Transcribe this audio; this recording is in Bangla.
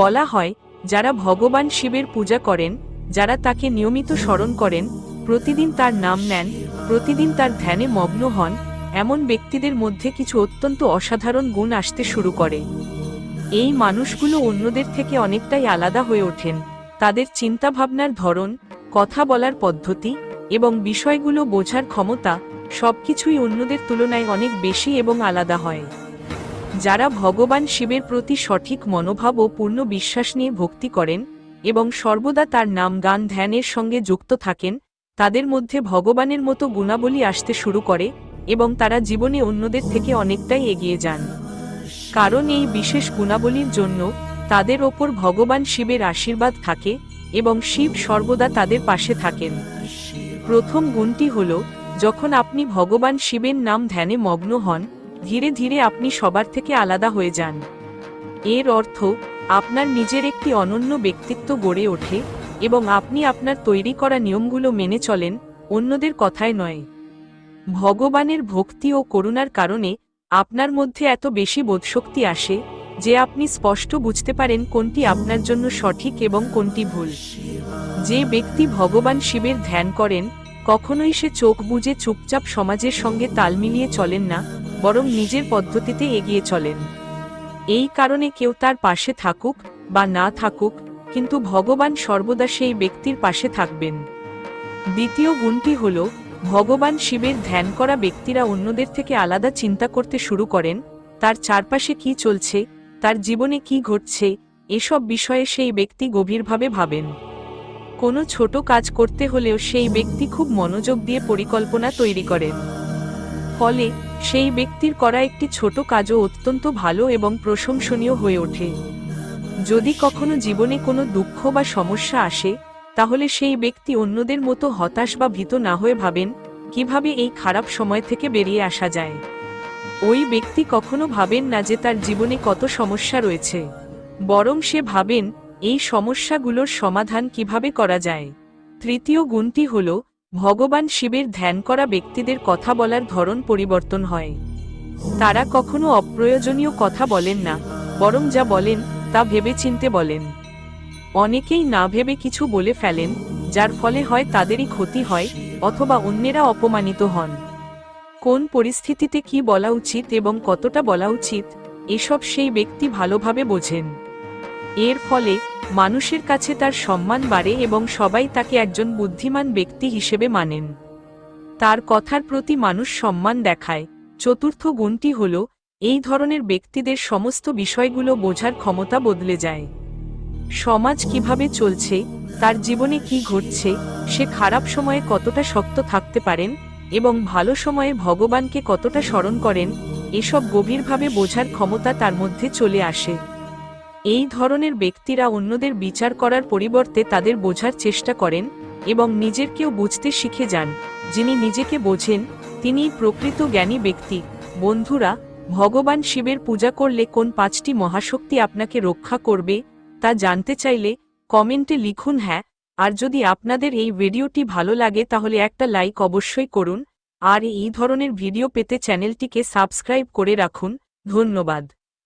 বলা হয়, যারা ভগবান শিবের পূজা করেন, যারা তাকে নিয়মিত স্মরণ করেন, প্রতিদিন তার নাম নেন, প্রতিদিন তার ধ্যানে মগ্ন হন, এমন ব্যক্তিদের মধ্যে কিছু অত্যন্ত অসাধারণ গুণ আসতে শুরু করে। এই মানুষগুলো অন্যদের থেকে অনেকটাই আলাদা হয়ে ওঠেন। তাদের চিন্তাভাবনার ধরন, কথা বলার পদ্ধতি এবং বিষয়গুলো বোঝার ক্ষমতা সবকিছুই অন্যদের তুলনায় অনেক বেশি এবং আলাদা হয়। যারা ভগবান শিবের প্রতি সঠিক মনোভাব ও পূর্ণ বিশ্বাস নিয়ে ভক্তি করেন এবং সর্বদা তার নাম গান ধ্যানের সঙ্গে যুক্ত থাকেন, তাদের মধ্যে ভগবানের মতো গুণাবলী আসতে শুরু করে এবং তারা জীবনে অন্যদের থেকে অনেকটাই এগিয়ে যান। কারণ এই বিশেষ গুণাবলীর জন্য তাদের ওপর ভগবান শিবের আশীর্বাদ থাকে এবং শিব সর্বদা তাদের পাশে থাকেন। প্রথম গুণটি হল, যখন আপনি ভগবান শিবের নাম ধ্যানে মগ্ন হন ধীরে ধীরে আপনি সবার থেকে আলাদা হয়ে যান। এর অর্থ, আপনার নিজের একটি অনন্য ব্যক্তিত্ব গড়ে ওঠে এবং আপনি আপনার তৈরি করা নিয়মগুলো মেনে চলেন, অন্যদের কথায় নয়। ভগবানের ভক্তি ও করুণার কারণে আপনার মধ্যে এত বেশি বোধশক্তি আসে যে আপনি স্পষ্ট বুঝতে পারেন কোনটি আপনার জন্য সঠিক এবং কোনটি ভুল। যে ব্যক্তি ভগবান শিবের ধ্যান করেন, কখনোই সে চোখ বুজে চুপচাপ সমাজের সঙ্গে তাল মিলিয়ে চলেন না বরং নিজের পদ্ধতিতে এগিয়ে চলেন। এই কারণে কেউ তার পাশে থাকুক বা না থাকুক, কিন্তু ভগবান সর্বদা সেই ব্যক্তির পাশে থাকবেন। দ্বিতীয় গুণটি হল, ভগবান শিবের ধ্যান করা ব্যক্তিরা অন্যদের থেকে আলাদা চিন্তা করতে শুরু করেন, তার চারপাশে কি চলছে, তার জীবনে কি ঘটছে, এসব বিষয়ে সেই ব্যক্তি গভীরভাবে ভাবেন। কোনো ছোট কাজ করতে হলেও সেই ব্যক্তি খুব মনোযোগ দিয়ে পরিকল্পনা তৈরি করেন। ফলে সেই ব্যক্তির করা একটি ছোট কাজও অত্যন্ত ভালো এবং প্রশংসনীয় হয়ে ওঠে। যদি কখনো জীবনে কোনো দুঃখ বা সমস্যা আসে, তাহলে সেই ব্যক্তি অন্যদের মতো হতাশ বা ভীত না হয়ে ভাবেন, কীভাবে এই খারাপ সময় থেকে বেরিয়ে আসা যায়। ওই ব্যক্তি কখনো ভাবেন না যে তার জীবনে কত সমস্যা রয়েছে, বরং সে ভাবেন, এই সমস্যাগুলোর সমাধান কীভাবে করা যায়। তৃতীয় গুণটি হল ভগবান শিবের ধ্যান করা ব্যক্তিদের কথা বলার ধরন পরিবর্তন হয়। তারা কখনো অপ্রয়োজনীয় কথা বলেন না, বরং যা বলেন, তা ভেবেচিন্তে বলেন। অনেকেই না ভেবে কিছু বলে ফেলেন, যার ফলে হয় তাদেরই ক্ষতি হয়, অথবা অন্যেরা অপমানিত হন। কোন পরিস্থিতিতে কি বলা উচিত এবং কতটা বলা উচিত, এসব সেই ব্যক্তি ভালোভাবে বোঝেন। এর ফলে মানুষের কাছে তার সম্মান বাড়ে এবং সবাই তাকে একজন বুদ্ধিমান ব্যক্তি হিসেবে মানেন। তার কথার প্রতি মানুষ সম্মান দেখায়। চতুর্থ গুণটি হল, এই ধরনের ব্যক্তিদের সমস্ত বিষয়গুলো বোঝার ক্ষমতা বদলে যায়। সমাজ কীভাবে চলছে, তার জীবনে কি ঘটছে, সে খারাপ সময়ে কতটা শক্ত থাকতে পারেন এবং ভালো সময়ে ভগবানকে কতটা স্মরণ করেন, এসব গভীরভাবে বোঝার ক্ষমতা তার মধ্যে চলে আসে। এই ধরনের ব্যক্তিরা অন্যদের বিচার করার পরিবর্তে তাদের বোঝার চেষ্টা করেন এবং নিজের কেউ বুঝতে শিখে যান। যিনি নিজেকে বোঝেন, তিনিই প্রকৃত জ্ঞানী ব্যক্তি। বন্ধুরা, ভগবান শিবের পূজা করলে কোন পাঁচটি মহাশক্তি আপনাকে রক্ষা করবে, তা জানতে চাইলে কমেন্টে লিখুন হ্যাঁ। আর যদি আপনাদের এই ভিডিওটি ভালো লাগে তাহলে একটা লাইক অবশ্যই করুন। আর এই ধরনের ভিডিও পেতে চ্যানেলটিকে সাবস্ক্রাইব করে রাখুন। ধন্যবাদ।